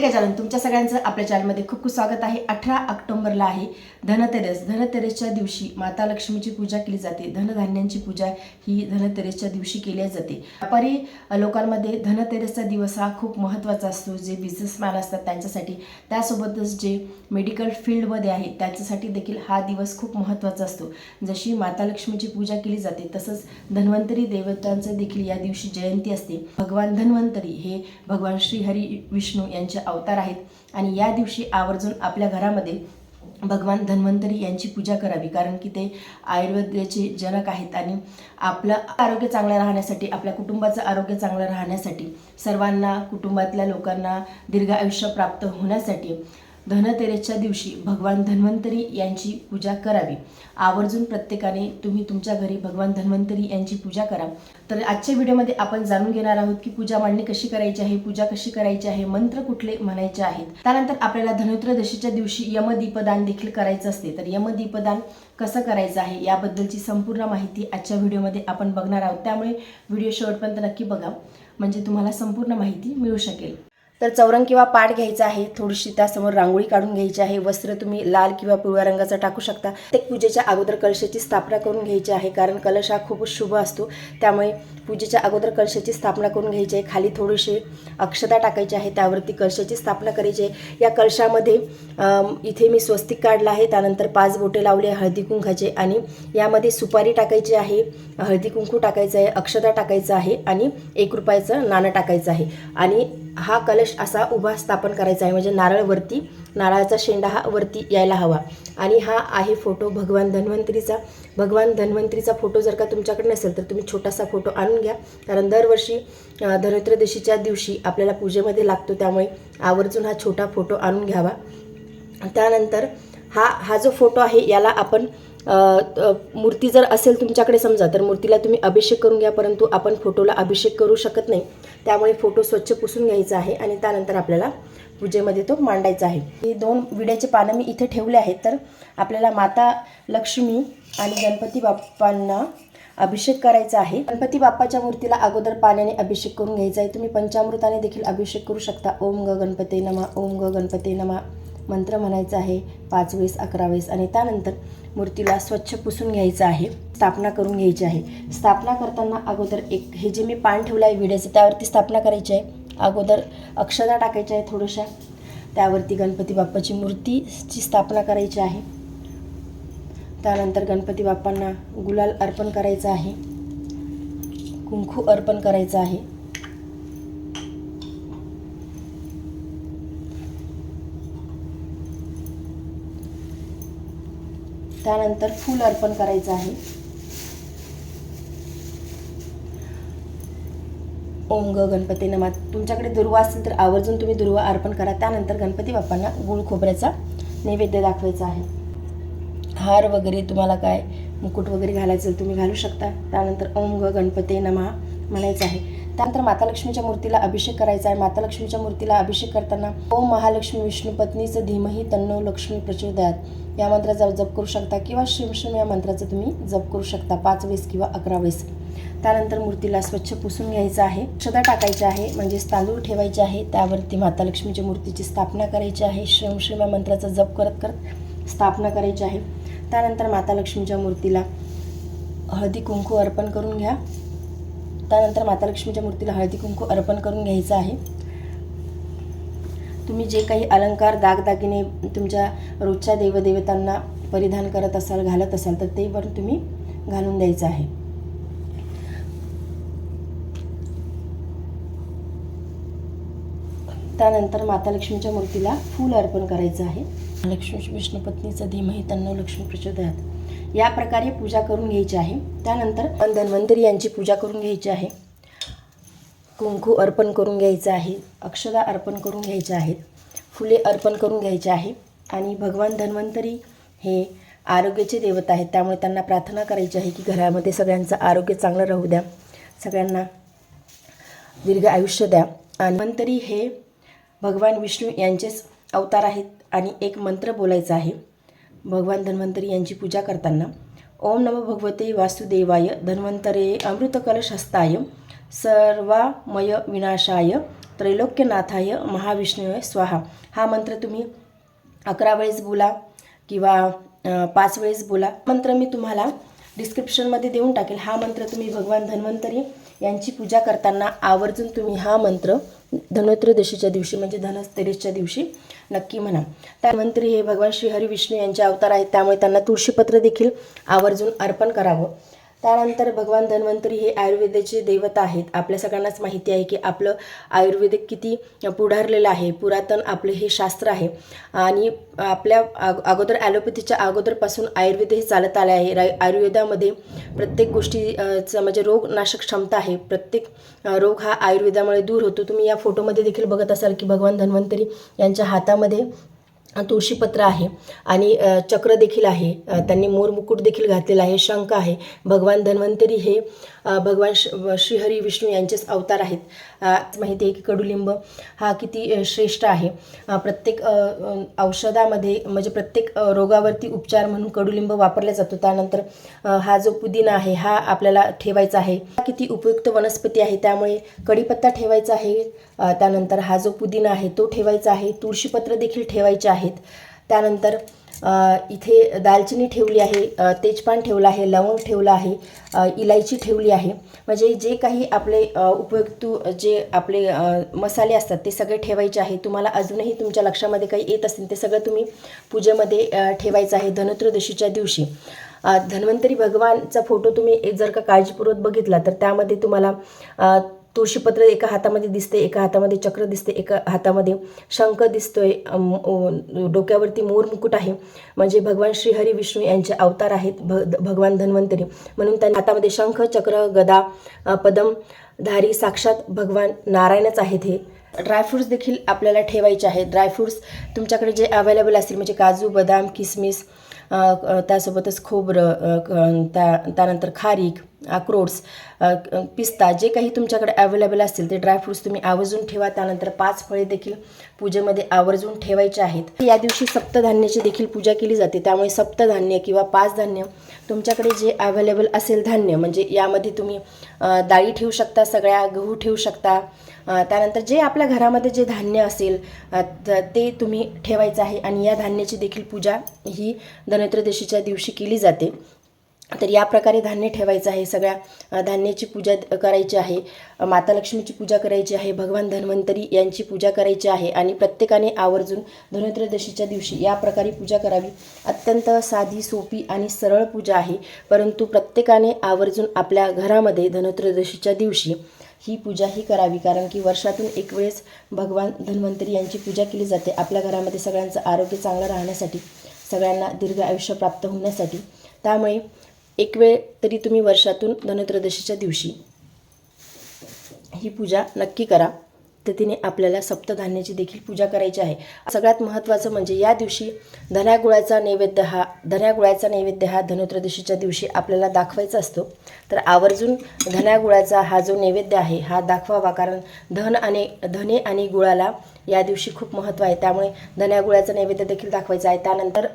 गजानन तुमच्या सगळ्यांचं आपल्या चॅनलमध्ये खूप खूप स्वागत आहे. अठरा ऑक्टोबरला आहे धनतेरस. धनतेरसच्या दिवशी माता लक्ष्मीची पूजा केली जाते. धनधान्यांची पूजा ही धनतेरसच्या दिवशी केली जाते. व्यापारी लोकांमध्ये धनतेरसचा दिवस हा खूप महत्त्वाचा असतो. जे बिझनेसमॅन असतात त्यांच्यासाठी त्यासोबतच जे मेडिकल फील्डमध्ये आहे त्यांच्यासाठी देखील हा दिवस खूप महत्त्वाचा असतो. जशी माता लक्ष्मीची पूजा केली जाते तसंच धन्वंतरी देवतांचं देखील या दिवशी जयंती असते. भगवान धन्वंतरी हे भगवान श्रीहरी विष्णू यांच्या अवतार आहेत. आणि या दिवशी आवर्जून आपल्या घरामध्ये भगवान धन्वंतरी यांची पूजा करावी. कारण की ते आयुर्वेदाचे जनक आहेत आणि आपलं आरोग्य चांगलं राहण्यासाठी आपल्या कुटुंबाचं आरोग्य चांगलं राहण्यासाठी सर्वांना कुटुंबातल्या लोकांना दीर्घ आयुष्य प्राप्त होण्यासाठी धनतेरसच्या दिवशी भगवान धन्वंतरी यांची पूजा करावी. आवर्जून प्रत्येकाने तुम्ही तुमच्या घरी भगवान धन्वंतरी यांची पूजा करा. तर आजच्या व्हिडिओमध्ये आपण जाणून घेणार आहोत की पूजा मांडणी कशी करायची आहे पूजा कशी करायची आहे मंत्र कुठले म्हणायचे आहेत. त्यानंतर आपल्याला धनुत्रदशीच्या दिवशी यमदीपदान देखील करायचं असते. तर यमदीपदान कसं करायचं आहे याबद्दलची संपूर्ण माहिती आजच्या व्हिडिओमध्ये आपण बघणार आहोत. त्यामुळे व्हिडिओ शेवटपर्यंत नक्की बघा. म्हणजे तुम्हाला संपूर्ण माहिती मिळू शकेल. तर चौरंग किंवा पाट घ्यायचा आहे थोडीशी त्यासमोर रांगोळी काढून घ्यायची आहे वस्त्र तुम्ही लाल किंवा पिवळ्या रंगाचं टाकू शकता. प्रत्येक पूजेच्या अगोदर कलशाची स्थापना करून घ्यायची आहे कारण कलश हा खूप शुभ असतो. त्यामुळे पूजेच्या अगोदर कलशाची स्थापना करून घ्यायची आहे. खाली थोडीशी अक्षता टाकायची आहे त्यावरती कलशाची स्थापना करायची आहे. या कलशामध्ये इथे मी स्वस्तिक काढला आहे त्यानंतर पाच बोटे लावले हळदी कुंकाचे आणि यामध्ये सुपारी टाकायची आहे हळदी कुंकू टाकायचं आहे अक्षता टाकायचं आहे आणि एक रुपयाचं नाणं टाकायचं आहे. आणि हा कलश असा उभा स्थापन करायचा आहे. म्हणजे नारळवरती नारळाचा शेंडा हा वरती यायला हवा. आणि हा आहे फोटो भगवान धन्वंतरीचा. भगवान धन्वंतरीचा फोटो जर का तुमच्याकडे नसेल तर तुम्ही छोटासा फोटो आणून घ्या. कारण दरवर्षी अं, धनत्रयोदशीच्या दिवशी आपल्याला पूजेमध्ये लागतो त्यामुळे आवर्जून हा छोटा फोटो आणून घ्यावा. त्यानंतर हा हा जो फोटो आहे याला आपण मूर्ती जर असेल तुमच्याकडे समजा तर मूर्तीला तुम्ही अभिषेक करून घ्या परंतु आपण फोटोला अभिषेक करू शकत नाही. त्यामुळे फोटो स्वच्छ पुसून घ्यायचा आहे आणि त्यानंतर आपल्याला पूजेमध्ये तो मांडायचा आहे. ही दोन विड्याचे पानं मी इथे ठेवले आहेत तर आपल्याला माता लक्ष्मी आणि गणपती बाप्पांना अभिषेक करायचा आहे. गणपती बाप्पाच्या मूर्तीला अगोदर पाण्याने अभिषेक करून घ्यायचा आहे. तुम्ही पंचामृताने देखील अभिषेक करू शकता. ओम ग गणपते नमा ओम ग गणपते नमा. मंत्र म्हणायचा आहे पाच वेळेस अकरा वेळेस आणि त्यानंतर मूर्तीला स्वच्छ पुसून घ्यायचं आहे स्थापना करून घ्यायची आहे. स्थापना करताना अगोदर एक हे जे मी पान ठेवलं आहे विड्याचं त्यावरती स्थापना करायची आहे. अगोदर अक्षता टाकायच्या आहे थोड्याशा. त्यावरती गणपती बाप्पाची मूर्तीची स्थापना करायची आहे. त्यानंतर गणपती बाप्पांना गुलाल अर्पण करायचं आहे. कुंकू अर्पण करायचं आहे. त्यानंतर फूल अर्पण करायचं आहे. ओम ग गणपती नमा. तुमच्याकडे दुर्वा असेल तर आवर्जून तुम्ही दुर्वा अर्पण करा. त्यानंतर गणपती बाप्पांना गुळ खोबऱ्याचा नैवेद्य दाखवायचा आहे. हार वगैरे तुम्हाला काय मुकुट वगैरे घालायचं तुम्ही घालू शकता. त्यानंतर ओम ग गणपते नमा म्हणायचं आहे. त्यानंतर माता लक्ष्मीच्या मूर्तीला अभिषेक करायचा आहे. माता लक्ष्मीच्या मूर्तीला अभिषेक करताना ओम महालक्ष्मी विष्णू पत्नीचं धीमही तन्नो लक्ष्मी प्रचोदयात या मंत्राचा जप करू शकता किंवा शिम या मंत्राचा तुम्ही जप करू शकता. पाच वेळेस किंवा अकरा वेळेस. त्यानंतर मूर्तीला स्वच्छ पुसून घ्यायचं आहे. क्षदा टाकायचे आहे. म्हणजेच तांदूळ ठेवायचे आहे. त्यावरती माता लक्ष्मीच्या मूर्तीची स्थापना करायची आहे. श्रमश्रम या मंत्राचा जप करत करत स्थापना करायची आहे. त्यानंतर माता लक्ष्मीच्या मूर्तीला हळदी कुंकू अर्पण करून घ्या. त्यानंतर माता लक्ष्मीच्या मूर्तीला हळदी कुंकू अर्पण करून घ्यायचं आहे. तुम्ही जे काही अलंकार दागदागिने तुमच्या रोजच्या देवदेवतांना परिधान करत असाल घालत असाल तर ते पण तुम्ही घालून द्यायचं आहे. त्यानंतर माता लक्ष्मीच्या मूर्तीला फूल अर्पण करायचं आहे. लक्ष्मी विष्णू पत्नीचं धीमही तन्नो लक्ष्मी प्रचोदयात. या प्रकारे पूजा करून घ्यायची आहे. त्यानंतर धन्वंतरी यांची पूजा करून घ्यायची आहे. कुंकू अर्पण करून घ्यायचं आहे. अक्षदा अर्पण करून घ्यायच्या आहेत. फुले अर्पण करून घ्यायचे आहे. आणि भगवान धन्वंतरी हे आरोग्याचे देवता आहेत. त्यामुळे त्यांना प्रार्थना करायची आहे की घरामध्ये सगळ्यांचं आरोग्य चांगलं राहू द्या. सगळ्यांना दीर्घ आयुष्य द्या. आणि धन्वंतरी हे भगवान विष्णू यांचेच अवतार आहेत आणि एक मंत्र बोलायचा आहे. भगवान धन्वंतरी यांची पूजा करताना ओम नमो भगवते वासुदेवाय धन्वंतरे अमृतकलशस्ताय सर्वामय विनाशाय त्रैलोक्यनाथाय महाविष्णूय स्वाहा. हा मंत्र तुम्ही अकरा वेळेस बोला किंवा पाच वेळेस बोला. मंत्र मी तुम्हाला डिस्क्रिप्शनमध्ये देऊन टाकेल. हा मंत्र तुम्ही भगवान धन्वंतरी यांची पूजा करताना आवर्जून तुम्ही हा मंत्र धनोत्रदशीच्या दिवशी म्हणजे धनतेरसच्या दिवशी नक्की म्हणा. धन्वंतरी हे भगवान श्री हरी विष्णू यांचे अवतार आहेत त्यामुळे त्यांना तुळशीपत्र देखील आवर्जून अर्पण करावं. त्यानंतर भगवान धन्वंतरी हे आयुर्वेदाचे देवता आहेत. आपल्या सगळ्यांनाच माहिती आहे की आपलं आयुर्वेदिक किती पुढारलेलं आहे. पुरातन आपलं हे शास्त्र आहे. आणि आपल्या अग- अगोदर ॲलोपॅथीच्या अगोदरपासून आयुर्वेद हे चालत आले आहे. आयुर्वेदामध्ये प्रत्येक गोष्टी म्हणजे रोगनाशक क्षमता आहे. प्रत्येक रोग हा आयुर्वेदामुळे दूर होतो. तुम्ही या फोटोमध्ये देखील बघत असाल की भगवान धन्वंतरी यांच्या हातामध्ये तुळशीपत्र आहे आणि चक्र देखील आहे. त्यांनी मोरमुकुट देखील घातलेला आहे शंख आहे. भगवान धन्वंतरी हे भगवान श श्रीहरी विष्णू यांचेच अवतार आहेत. माहिती आहे की कडुलिंब हा किती श्रेष्ठ आहे. प्रत्येक औषधामध्ये म्हणजे प्रत्येक रोगावरती उपचार म्हणून कडुलिंब वापरला जातो. त्यानंतर हा जो पुदिना आहे हा आपल्याला ठेवायचा आहे. हा किती उपयुक्त वनस्पती आहे त्यामुळे कढीपत्ता ठेवायचा आहे. त्यानंतर हा जो पुदिना आहे तो ठेवायचा आहे. तुळशीपत्र देखील ठेवायचे आहे. आहेत. त्यानंतर इथे दालचिनी ठेवली आहे तेजपान ठेवलं आहे लवंग ठेवलं आहे इलायची ठेवली आहे. म्हणजे जे काही आपले उपयुक्त जे आपले मसाले असतात ते सगळे ठेवायचे आहे. तुम्हाला अजूनही तुमच्या लक्षामध्ये काही येत असतील ते सगळं तुम्ही पूजेमध्ये ठेवायचं आहे धनत्रयोदशीच्या दिवशी. धन्वंतरी भगवानचा फोटो तुम्ही एक जर का काळजीपूर्वक बघितला तर त्यामध्ये तुम्हाला तुळशीपत्र एका हातामध्ये दिसते एका हातामध्ये चक्र दिसते एका हातामध्ये शंख दिसतोय डोक्यावरती मोर मुकुट आहे. म्हणजे भगवान श्रीहरी विष्णू यांचे अवतार आहेत भ भगवान धन्वंतरी. म्हणून त्यांच्या हातामध्ये शंख चक्र गदा पदम धारी साक्षात भगवान नारायणच आहेत हे. ड्रायफ्रूट्स देखील आपल्याला ठेवायचे आहेत. ड्रायफ्रूट्स तुमच्याकडे जे अवेलेबल असतील म्हणजे काजू बदाम किसमिस त्यासोबतच खोबरं त्या त्यानंतर खारीक अक्रोड्स पिस्ता जे काही तुमच्याकडे अवेलेबल असतील ते ड्रायफ्रूट्स तुम्ही आवर्जून ठेवा. त्यानंतर पाच फळे देखील पूजेमध्ये आवर्जून ठेवायचे आहेत. या दिवशी सप्तधान्याची देखील पूजा केली जाते. त्यामुळे सप्तधान्य किंवा पाच धान्य तुमच्याकडे जे अवेलेबल असेल धान्य म्हणजे यामध्ये तुम्ही डाळी ठेवू शकता सगळ्या गहू ठेवू शकता. त्यानंतर जे आपल्या घरामध्ये जे धान्य असेल ते तुम्ही ठेवायचं आहे. आणि या धान्याची देखील पूजा ही धनत्रयोदशीच्या दिवशी केली जाते. तर या प्रकारे धान्य ठेवायचं आहे. सगळ्या धान्याची पूजा करायची आहे. माता लक्ष्मीची पूजा करायची आहे. भगवान धन्वंतरी यांची पूजा करायची आहे. आणि प्रत्येकाने आवर्जून धनत्रयोदशीच्या दिवशी या प्रकारे पूजा करावी. अत्यंत साधी सोपी आणि सरळ पूजा आहे. परंतु प्रत्येकाने आवर्जून आपल्या घरामध्ये धनत्रयोदशीच्या दिवशी ही पूजा ही करावी. कारण की वर्षातून एक वेळेस भगवान धन्वंतरी यांची पूजा केली जाते. आपल्या घरामध्ये सगळ्यांचं आरोग्य चांगलं राहण्यासाठी सगळ्यांना दीर्घ आयुष्य प्राप्त होण्यासाठी. त्यामुळे एक वेळ तरी तुम्ही वर्षातून धनत्रयोदशीच्या दिवशी ही पूजा नक्की करा. तर तिने आपल्याला सप्तधान्याची देखील पूजा करायची आहे. सगळ्यात महत्त्वाचं म्हणजे या दिवशी धन्यागुळाचा नैवेद्य हा धन्यागुळाचा नैवेद्य हा धनत्रयोदशीच्या दिवशी आपल्याला दाखवायचा असतो. तर आवर्जून धन्यागुळाचा हा जो नैवेद्य आहे हा दाखवावा. कारण धन आणि धने आणि गुळाला या दिवशी खूप महत्त्व आहे. त्यामुळे धन्यागुळाचा नैवेद्य देखील दाखवायचा आहे. त्यानंतर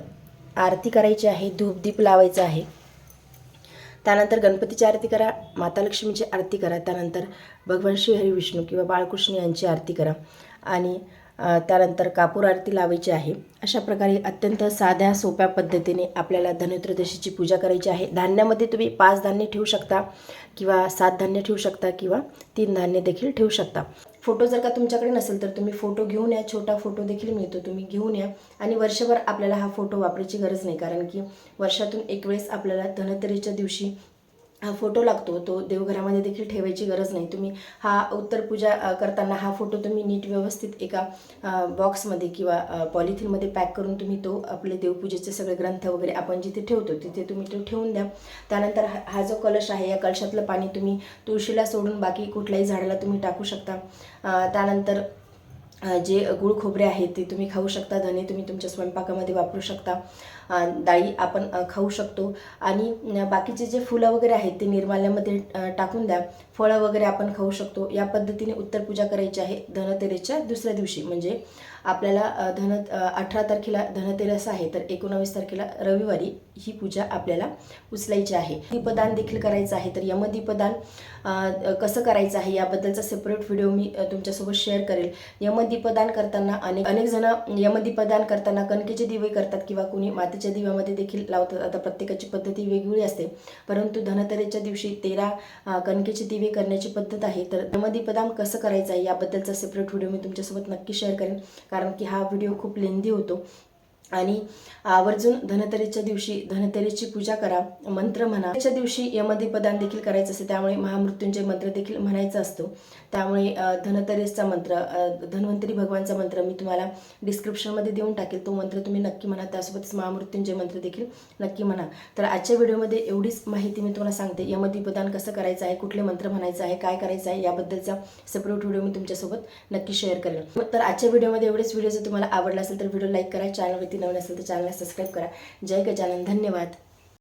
आरती करायची आहे धूपदीप लावायचा आहे. त्यानंतर गणपतीची आरती करा माता लक्ष्मीची आरती करा त्यानंतर भगवान श्री हरी विष्णू किंवा बाळकृष्ण यांची आरती करा. आणि त्यानंतर कापूर आरती लावायची आहे. अशा प्रकारे अत्यंत साध्या सोप्या पद्धतीने आपल्याला धनत्रयोदशीची पूजा करायची आहे. धान्यामध्ये तुम्ही पाच धान्य ठेवू शकता किंवा सात धान्य ठेवू शकता किंवा तीन धान्य देखील ठेवू शकता. फोटो जर का तुमच्याकडे नसेल तर तुम्ही फोटो घेऊन या छोटा फोटो देखील मिळतो तुम्ही घेऊन या. आणि वर्षभर आपल्याला हा फोटो वापरायची गरज नाही कारण की वर्षातून एक वेळेस आपल्याला धनतेरीच्या दिवशी हा फोटो लागतो तो देवघरामध्ये देखील ठेवायची गरज नाही. तुम्ही हा उत्तर पूजा करताना हा फोटो तुम्ही नीट व्यवस्थित एका बॉक्समध्ये किंवा पॉलिथिनमध्ये पॅक करून तुम्ही तो आपले देवपूजेचे सगळे ग्रंथ वगैरे आपण जिथे ठेवतो तिथे तुम्ही तो ठेवून द्या. त्यानंतर हा हा जो कलश आहे या कलशातलं पाणी तुम्ही तुळशीला सोडून बाकी कुठल्याही झाडाला तुम्ही टाकू शकता. त्यानंतर जे गुळ खोबरे आहेत ते तुम्ही खाऊ शकता. धने तुम्ही तुमच्या स्वयंपाकामध्ये वापरू शकता. डाळी आपण खाऊ शकतो. आणि बाकीचे जे फुलं वगैरे आहेत ते निर्माल्यामध्ये टाकून द्या. फळं वगैरे आपण खाऊ शकतो. या पद्धतीने उत्तर पूजा करायची आहे धनतेरेसच्या दुसऱ्या दिवशी. म्हणजे आपल्याला धन अठरा तारखेला धनतेरस आहे तर एकोणावीस तारखेला रविवारी ही पूजा आपल्याला उचलायची आहे. दीपदान देखील करायचं आहे तर यमदीपदान कसं करायचं आहे याबद्दलचा सेपरेट व्हिडिओ मी तुमच्यासोबत शेअर करेल. यमदीपदान करताना अनेक अनेक जण यमदीपदान करताना कणकेचे दिवे करतात किंवा कुणी मातीच्या दिव्यामध्ये देखील लावतात. आता प्रत्येकाची पद्धती वेगवेगळी असते. परंतु धनतरेच्या दिवशी तेरा कणकेचे दिवे करण्याची पद्धत आहे. तर यमदीपदान कसं करायचं आहे याबद्दलचा सेपरेट व्हिडिओ मी तुमच्यासोबत नक्की शेअर करेन. कारण की हा व्हिडिओ खूप लेंदी होतो. आणि आवर्जून धनतेरेच्या दिवशी धनतेरेची पूजा करा मंत्र म्हणा. त्याच्या दिवशी यमदीपदान देखील करायचं असते त्यामुळे महामृत्यूंजय मंत्र देखील म्हणायचा असतो. त्यामुळे अ, धनतेरेसचा मंत्र धन्वंतरी भगवानचा मंत्र मी तुम्हाला डिस्क्रिप्शनमध्ये देऊन टाकेल. तो मंत्र तुम्ही नक्की म्हणा त्यासोबतच महामृत्यूंजय मंत्र देखील नक्की म्हणा. तर आजच्या व्हिडिओमध्ये एवढीच माहिती मी तुम्हाला सांगते. यमदीपदान कसं करायचं आहे कुठले मंत्र म्हणायचं आहे काय करायचं आहे याबद्दलचा सेपरेट व्हिडिओ मी तुमच्यासोबत नक्की शेअर करेन तर आजच्या व्हिडिओमध्ये एवढेच. व्हिडिओ जर तुम्हाला आवडला असेल तर व्हिडिओ लाईक करा चॅनलवरती नवीन असेल तर चॅनलला सबस्क्राईब करा. जय गजानन. धन्यवाद.